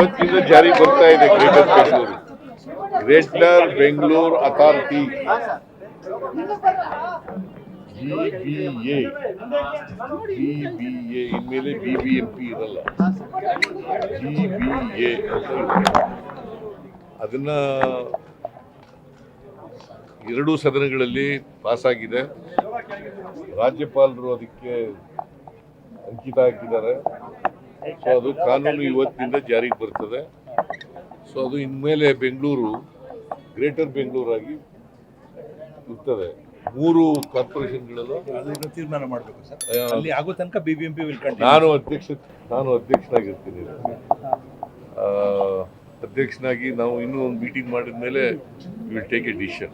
ಇವತ್ತಿಂದ ಜಾರಿ ಬರ್ತಾ ಇದೆ greater Bengaluru greater Bengaluru authority B ಇನ್ಮೇಲೆ ಇರಲ್ಲ. ಬಿಬಿಎ ಬಿ ಎ ಅದನ್ನ ಎರಡೂ ಸದನಗಳಲ್ಲಿ ಪಾಸ್ ಆಗಿದೆ ರಾಜ್ಯಪಾಲರು ಅದಕ್ಕೆ ಅಂಕಿತ ಹಾಕಿದ್ದಾರೆ. ಸೊ ಅದು ಕಾನೂನು ಇವತ್ತಿಂದ ಜಾರಿಗೆ ಬರ್ತದೆ. ಸೊ ಅದು ಇನ್ಮೇಲೆ ಬೆಂಗಳೂರು ಗ್ರೇಟರ್ ಬೆಂಗಳೂರಾಗಿ ಇರ್ತದೆ. ಮೂರು ಕಾರ್ಪೊರೇಷನ್ಗಳಲ್ಲೂ ತೀರ್ಮಾನ ಮಾಡಬೇಕು ಸರ್. ಅಲ್ಲಿ ಆಗೋ ತನಕ ಬಿ ವಿಲ್ ಕಂಟಿನ್ಯೂ ನಾನು ಅಧ್ಯಕ್ಷ ನಾನು ಅಧ್ಯಕ್ಷನಾಗಿರ್ತೀನಿ. ಆ, ಅಧ್ಯಕ್ಷನಾಗಿ ನಾವು ಇನ್ನೂ ಒಂದು ಮೀಟಿಂಗ್ ಮಾಡಿದ ಮೇಲೆ ವಿಲ್ ಟೇಕ್ ಎ ಡಿಸಿಷನ್